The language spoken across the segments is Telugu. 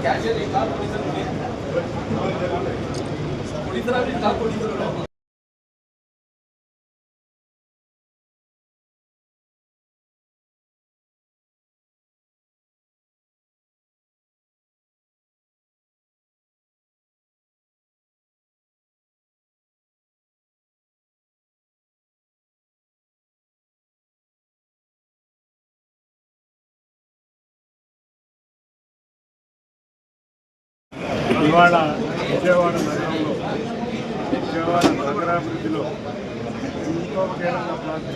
ಕ್ಯಾಶಲ್ಲಿ ಕಾಲ್ ಕೊಡಿದ್ರು ಕುಡಿತರ ಕಾಲ್ ಕೊಡಿದ್ರು ఇవాళ విజయవాడ నగరంలో విజయవాడ నగరాభివృద్ధిలో ఎంతో కీలక పాత్ర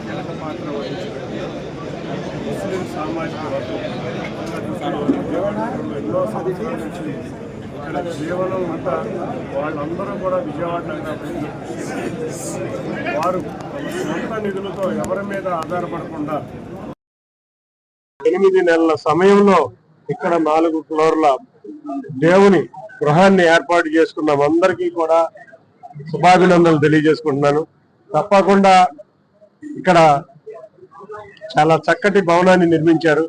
కీలక పాత్ర వహించిన ముస్లిం సామాజిక వర్గం. విజయవాడ నగరంలో ఎన్నో సంవత్సరాల నుంచి ఇక్కడ జీవనం అంతా వాళ్ళందరూ కూడా విజయవాడ నగరాభివృద్ధి వారు సొంత నిధులతో ఎవరి మీద ఆధారపడకుండా ఎనిమిది నెలల సమయంలో ఇక్కడ నాలుగు ఫ్లోర్ల దేవుని గృహాన్ని ఏర్పాటు చేసుకున్నాం అందరికీ కూడా శుభాభినందనలు తెలియజేసుకుంటున్నాను. తప్పకుండా ఇక్కడ చాలా చక్కటి భవనాన్ని నిర్మించారు.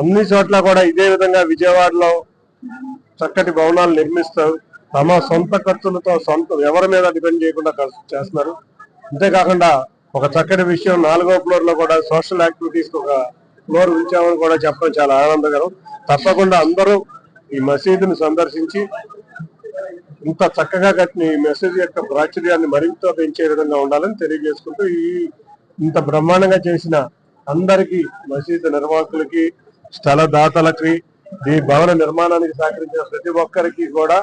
అన్ని చోట్ల కూడా ఇదే విధంగా విజయవాడలో చక్కటి భవనాలు నిర్మిస్తారు. తమ సొంత ఖర్చులతో సొంత ఎవరి మీద డిపెండ్ చేయకుండా ఖర్చు చేస్తున్నారు. అంతేకాకుండా ఒక చక్కటి విషయం నాలుగో ఫ్లోర్లో కూడా సోషల్ యాక్టివిటీస్ ఒక ఫ్లోర్ ఉంచామని కూడా చెప్పడం చాలా ఆనందకరం. తప్పకుండా అందరూ ఈ మసీదుని సందర్శించి ఇంత చక్కగా కట్టిన ఈ మెసేజ్ యొక్క ప్రాచుర్యాన్ని మరింత పెంచే విధంగా ఉండాలని తెలియజేసుకుంటూ ఈ ఇంత బ్రహ్మాండంగా చేసిన అందరికీ మసీదు నిర్వాహకులకి స్థల దాతలకి ఈ భవన నిర్మాణానికి సహకరించిన ప్రతి ఒక్కరికి కూడా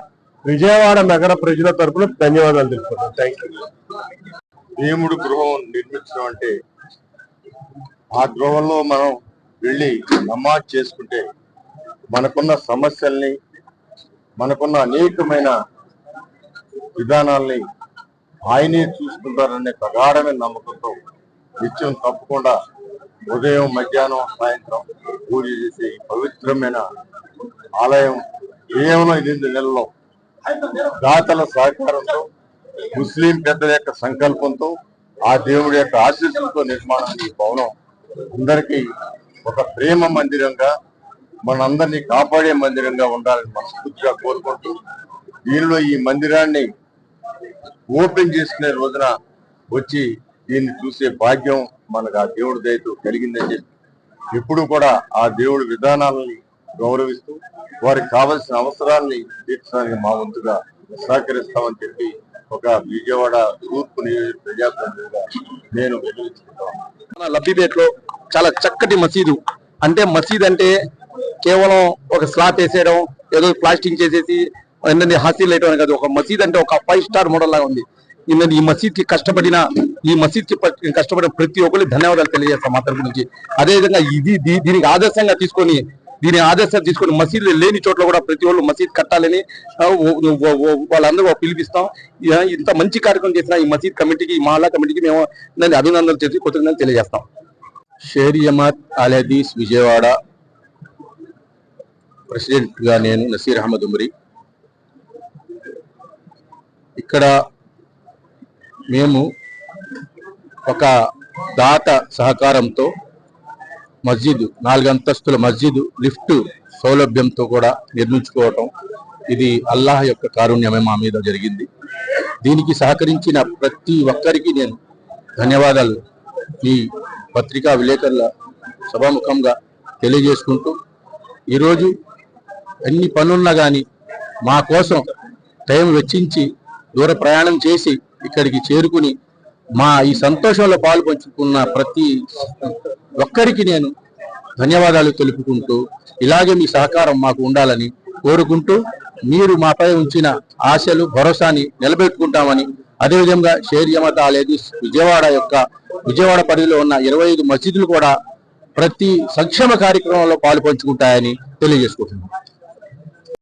విజయవాడ నగర ప్రజల తరపున ధన్యవాదాలు తెలుపుతున్నాను థ్యాంక్ యూ దేవుడు గృహం నిర్మించడం అంటే ఆ గృహంలో మనం వెళ్ళి నమాజ్ చేసుకుంటే మనకున్న సమస్యల్ని మనకున్న అనేకమైన విధానాల్ని ఆయనే చూసుకుంటారనే ప్రగాఢమైన నమ్మకంతో నిత్యం తప్పకుండా ఉదయం మధ్యాహ్నం సాయంత్రం పూజ చేసే పవిత్రమైన ఆలయం కేవలం ఎనిమిది నెలల్లో దాతల సహకారంతో ముస్లిం పెద్దల యొక్క సంకల్పంతో ఆ దేవుడి యొక్క ఆశీస్సులతో నిర్మాణం ఈ భవనం అందరికీ ఒక ప్రేమ మందిరంగా మనందరినీ కాపాడే మందిరంగా ఉండాలని మనస్ఫూర్తిగా కోరుకుంటూ దీనిలో ఈ మందిరాన్ని ఓపెన్ చేసుకునే రోజున వచ్చి దీన్ని చూసే భాగ్యం మనకు ఆ దేవుడి దయతో కలిగిందని చెప్పి ఎప్పుడు కూడా ఆ దేవుడి విధానాలని గౌరవిస్తూ వారికి కావలసిన అవసరాన్ని తీర్చడానికి మా వంతుగా సహకరిస్తామని చెప్పి ఒక విజయవాడ తూర్పు నియోజక ప్రజాప్రతినిధిగా నేను వెలువచ్చుకుంటాను మన లబ్బిపేటలో చాలా చక్కటి మసీదు. అంటే మసీద్ అంటే కేవలం ఒక స్లాబ్ వేసేయడం ఏదో ప్లాస్టింగ్ చేసేసి ఏంటంటే హాసీలు వేయడం అని కాదు. ఒక మసీద్ అంటే ఒక ఫైవ్ స్టార్ మోడల్ లాగా ఉంది. ఏంటంటే ఈ మసీద్కి కష్టపడిన ఈ మసీద్కి కష్టపడిన ప్రతి ఒక్కరికి ధన్యవాదాలు తెలియజేస్తాం మా తరపు నుంచి. అదే విధంగా ఇది దీ- దీనికి ఆదర్శంగా తీసుకొని దీని ఆదర్శం తీసుకొని మసీదులు లేని చోట్ల కూడా ప్రతి ఒళ్ళు మసీద్ కట్టాలని వాళ్ళందరూ పిలిపిస్తాం. ఇంత మంచి కార్యక్రమం చేసిన ఈ మసీద్ కమిటీకి ఈ మహల్లా కమిటీకి మేము అభినందనలు చేసి కృతజ్ఞతలు తెలియజేస్తాం. షేర్ జమాత్ అల్ విజయవాడ ప్రెసిడెంట్గా నేను నసీర్ అహ్మద్ ఉమరి. ఇక్కడ మేము ఒక దాత సహకారంతో మస్జిద్ నాలుగు అంతస్తుల మస్జిద్ లిఫ్ట్ సౌలభ్యంతో కూడా నిర్మించుకోవటం ఇది అల్లాహ్ యొక్క కారుణ్యమే మా మీద జరిగింది. దీనికి సహకరించిన ప్రతి ఒక్కరికి నేను ధన్యవాదాలు. ఈ పత్రికా విలేకరుల సభాముఖంగా తెలియజేసుకుంటూ ఈరోజు ఎన్ని పనులున్నా కానీ మా కోసం టైం వెచ్చించి దూర ప్రయాణం చేసి ఇక్కడికి చేరుకుని మా ఈ సంతోషంలో పాలు పంచుకున్న ప్రతి ఒక్కరికి నేను ధన్యవాదాలు తెలుపుకుంటూ ఇలాగే మీ సహకారం మాకు ఉండాలని కోరుకుంటూ మీరు మాపై ఉంచిన ఆశలు భరోసాని నిలబెట్టుకుంటామని అదేవిధంగా షేర్ జమాత అనేది విజయవాడ యొక్క విజయవాడ పరిధిలో ఉన్న ఇరవై ఐదు మసీదులు కూడా ప్రతి సంక్షేమ కార్యక్రమంలో పాలు పంచుకుంటాయని తెలియజేసుకుంటున్నాను